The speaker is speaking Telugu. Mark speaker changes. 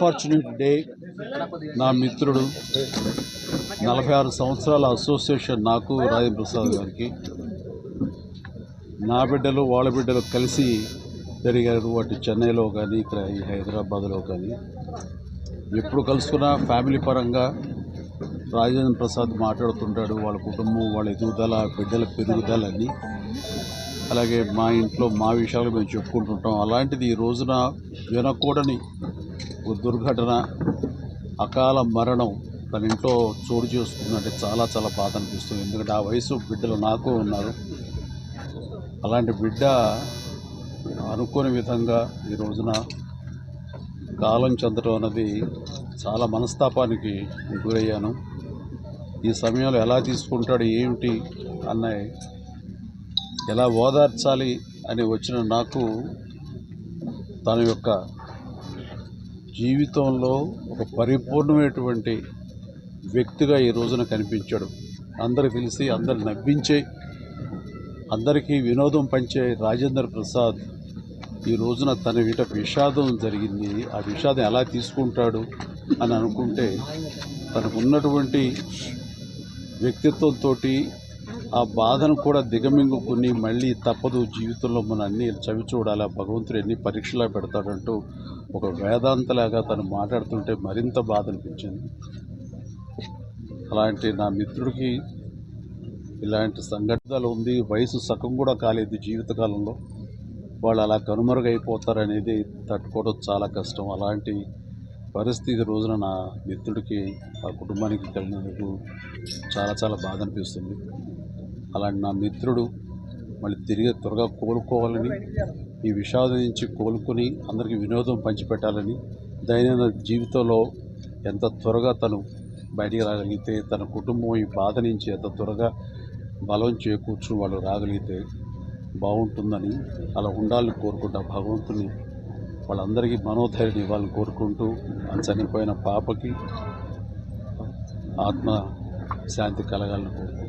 Speaker 1: అన్ఫార్చునేట్ డే నా మిత్రుడు నలభై ఆరు సంవత్సరాల అసోసియేషన్ నాకు రాజేంద్ర ప్రసాద్ గారికి. నా బిడ్డలు వాళ్ళ బిడ్డలు కలిసి పెరిగారు వాటి చెన్నైలో కానీ ఇక్కడ ఈ హైదరాబాద్లో కానీ. ఎప్పుడు కలుసుకున్నా ఫ్యామిలీ పరంగా రాజేంద్ర ప్రసాద్ మాట్లాడుతుంటాడు. వాళ్ళ కుటుంబం వాళ్ళ ఎదుగుదల బిడ్డల పెరుగుదల అని అలాగే మా ఇంట్లో మా విషయాలు మేము చెప్పుకుంటుంటాం. అలాంటిది ఈ రోజున వినకూడని ఒక దుర్ఘటన అకాల మరణం తన ఇంట్లో చోటు చేసుకుందంటే చాలా చాలా బాధ అనిపిస్తుంది. ఎందుకంటే ఆ వయసు బిడ్డలు నాకు ఉన్నారు. అలాంటి బిడ్డ అనుకోని విధంగా ఈ రోజున కాలం చెందడం అన్నది చాలా మనస్తాపానికి గురయ్యాను. ఈ సమయంలో ఎలా తీసుకుంటాడు ఏమిటి అన్న ఎలా ఓదార్చాలి అని వచ్చిన నాకు తన యొక్క జీవితంలో ఒక పరిపూర్ణమైనటువంటి వ్యక్తిగా ఈ రోజున కనిపించాడు. అందరికి తెలిసి అందరు నవ్వించే అందరికీ వినోదం పంచే రాజేంద్ర ప్రసాద్ ఈ రోజున తన వీట విషాదం జరిగింది. ఆ విషాదం ఎలా తీసుకుంటాడు అని అనుకుంటే తనకున్నటువంటి వ్యక్తిత్వంతో ఆ బాధను కూడా దిగమింగుకుని మళ్ళీ తప్పదు జీవితంలో మన అన్ని చవి చూడాలి భగవంతుడు ఎన్ని పరీక్షలా పెడతాడంటూ ఒక వేదాంతలాగా తను మాట్లాడుతుంటే మరింత బాధ అనిపించింది అలాంటి నా మిత్రుడికి ఇలాంటి సంఘటనలు ఉంది వయసు సగం కూడా కాలేదు జీవితకాలంలో. వాళ్ళు అలా కనుమరుగైపోతారనేది తట్టుకోవడం చాలా కష్టం. అలాంటి పరిస్థితి రోజున నా మిత్రుడికి ఆ కుటుంబానికి కలిగినందుకు చాలా చాలా బాధ అనిపిస్తుంది అలాంటి నా మిత్రుడు మళ్ళీ తిరిగి త్వరగా కోలుకోవాలని ఈ విషాదం నుంచి కోలుకొని అందరికీ వినోదం పంచిపెట్టాలని దైనందిన జీవితంలో ఎంత త్వరగా తను బయటికి రాగలిగితే తన కుటుంబం ఈ బాధ నుంచి ఎంత త్వరగా బలం చేకూర్చుని వాళ్ళు రాగలిగితే బాగుంటుందని అలా ఉండాలని కోరుకుంటా భగవంతుని. వాళ్ళందరికీ మనోధైర్యం ఇవ్వాలని కోరుకుంటూ ఆ చనిపోయిన పాపకి ఆత్మ శాంతి కలగాలని కోరుకుంటున్నాను